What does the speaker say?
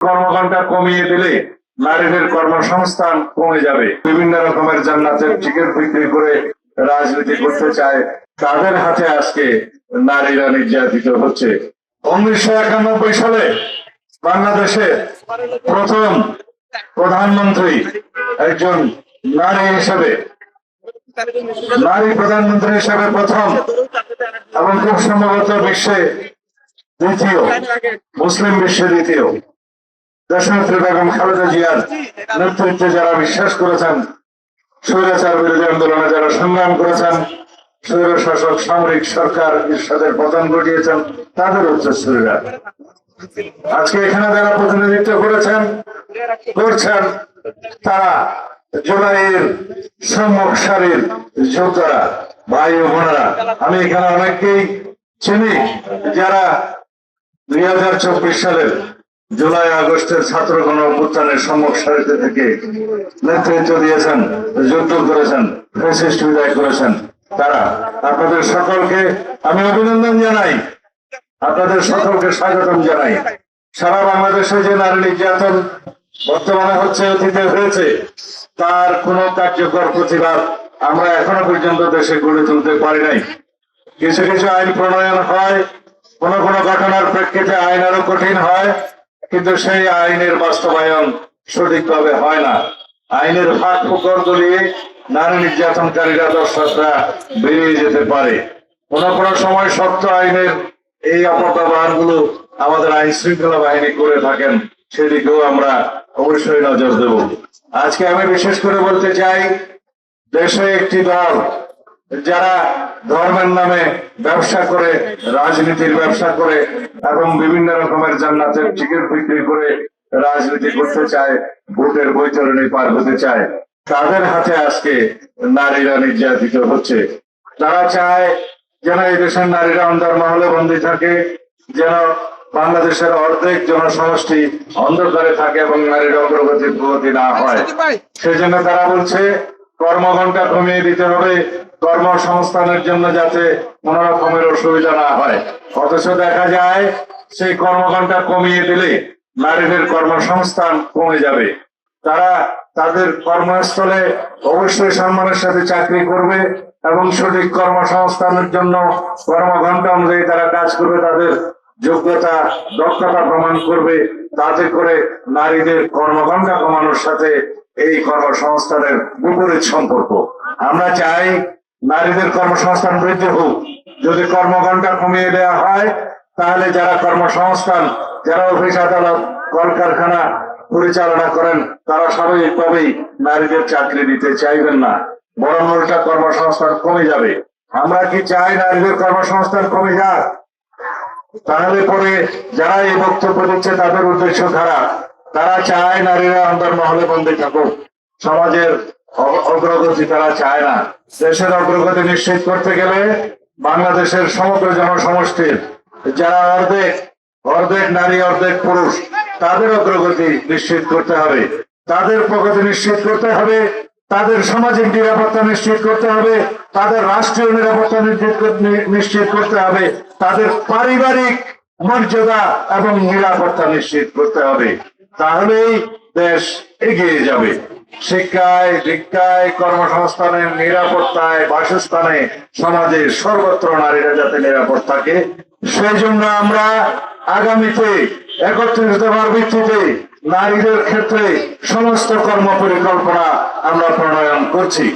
কর্মঘণ্টা কমিয়ে দিলে নারীদের কর্মসংস্থান কমে যাবে। বিভিন্ন রকমের জান্নাতের টিকিট বিক্রি করে রাজনীতি করতে চায়, তাদের হাতে আজকে নারীরা নির্যাতিত হচ্ছে। উনিশশো একানব্বই সালে বাংলাদেশে প্রথম প্রধানমন্ত্রী একজন নারী হিসেবে, নারী প্রধানমন্ত্রী হিসেবে প্রথম এবং খুব সম্ভবত বিশ্বে দ্বিতীয়, মুসলিম বিশ্বে দ্বিতীয়। দেশনেত্রী বেগম খালেদা জিয়ার নেতৃত্বে যারা বিশ্বাস করেছেন স্বৈরাচার বিরোধী আন্দোলনে যারা সংগ্রাম করেছেন স্বৈর শাসক সামরিক সরকার ইরশাদের পতন ঘটিয়েছেন তাদের উচ্চস্থলীরা আজকে এখানে যারা প্রতিনিধিত্ব করেছেন করছেন তারা জুলাইয়ের সম্মুখ সারির যোদ্ধারা ভাই ও বোনেরা আমি এখানে অনেককেই চিনি যারা দুই হাজার চব্বিশ সালের জুলাই আগস্টের ছাত্র গণ অভ্যুত্থানের সম্মুখ সারিতে থেকে নেতৃত্ব দিয়েছেন, যুদ্ধ করেছেন ফেসিস্ট বিদায় করেছেন। তারা, আপনাদের সকলকে আমি অভিনন্দন জানাই। আপনাদের সকলকে স্বাগতম জানাই। সারা বাংলাদেশে যে নারী নির্যাতন বর্তমানে হচ্ছে, অতীতে হয়েছে, তার কোনো কার্যকর প্রতিবাদ আমরা এখনও পর্যন্ত দেশে গড়ে তুলতে পারি নাই। কিছু কিছু আইন প্রণয়ন হয়, কোন কোন ঘটনার প্রেক্ষিতে আইন আরও কঠিন হয়। কিন্তু সেই আইনের বাস্তবায়ন সঠিকভাবে হয় না। আইনের ফাঁক ফুকর গলিয়ে নারী নির্যাতনকারীরা দর্শকরা বেরিয়ে যেতে পারে। কোন কোন সময় শক্ত আইনের এই অপব্যবহারগুলো আমাদের আইন শৃঙ্খলা বাহিনী করে থাকেন, সেদিকেও আমরা অবশ্যই নজর দেব। আজকে আমি বিশেষ করে বলতে চাই, দেশে একটি দল যারা ধর্মের নামে ব্যবসা করে রাজনীতির ব্যবসা করে এবং বিভিন্ন রকমের জান্নাতের টিকিট বিক্রি করে রাজনীতি করতে চায় ভোটের বৈতরণী পার হতে চায় তাদের হাতে আজকে নারীরা নির্যাতিত হচ্ছে। তারা চায় যেন এই দেশের নারীরা অন্তর্মহলে বন্দী থাকে যেন বাংলাদেশের অর্ধেক জনসমষ্টি অন্ধকারে থাকে এবং নারীর অগ্রগতি প্রগতি না হয়। সেজন্য তারা বলছে কর্মঘণ্টা কমিয়ে দিতে হবে কর্মসংস্থানের জন্য যাতে কোন রকমের অসুবিধা না হয়। অথচ দেখা যায়, সেই কর্মঘণ্টা কমিয়ে দিলে নারীদের কর্মসংস্থান কমে যাবে। তারা তাদের কর্মস্থলে অবশ্যই সম্মানের সাথে চাকরি করবে এবং সঠিক কর্মসংস্থানের জন্য কর্মঘণ্টা অনুযায়ী তারা কাজ করবে, তাদের যোগ্যতা, দক্ষতা প্রমাণ করবে। তাতে করে নারীদের কর্মঘণ্টা কমানোর সাথে এই কর্মসংস্থানের বিপরীত সম্পর্ক। আমরা চাই নারীদের কর্মসংস্থান বৃদ্ধি হোক। যদি কর্মঘণ্টা কমিয়ে দেওয়া হয়, তাহলে যারা কর্মসংস্থান, যারা অফিস, আদালত, কলকারখানা পরিচালনা করেন, তারা স্বাভাবিকভাবেই নারীদের চাকরি দিতে চাইবেন না। বরং উল্টা কর্মসংস্থান কমে যাবে। আমরা কি চাই নারীদের কর্মসংস্থান কমে যাক? তাহলে পরে যারা এই বক্তব্য দিচ্ছে তাদের উদ্দেশ্য খারাপ। তারা চায় নারীরা অন্তর্মহলে বন্দী থাকুক। সমাজের অগ্রগতি তারা চায় না। দেশের অগ্রগতি নিশ্চিত করতে গেলে বাংলাদেশের সমগ্র জনসমষ্টির যারা অর্ধেক অর্ধেক নারী, অর্ধেক পুরুষ, তাদের অগ্রগতি নিশ্চিত করতে হবে। তাদের প্রগতি নিশ্চিত করতে হবে, তাদের সামাজিক নিরাপত্তা নিশ্চিত করতে হবে, তাদের রাষ্ট্রীয় নিরাপত্তা নিশ্চিত করতে হবে, তাদের পারিবারিক মর্যাদা এবং নিরাপত্তা নিশ্চিত করতে হবে। তাহলেই দেশ এগিয়ে যাবে। শিক্ষায় দীক্ষায় কর্মসংস্থানের নিরাপত্তায়, বাসস্থানে সমাজের সর্বত্র নারীরা যাতে নিরাপদ থাকে সেই জন্য আমরা আগামীতে একত্রিশ দেওয়ার ভিত্তিতে নারীদের ক্ষেত্রে সমস্ত কর্ম পরিকল্পনা আমরা প্রণয়ন করছি।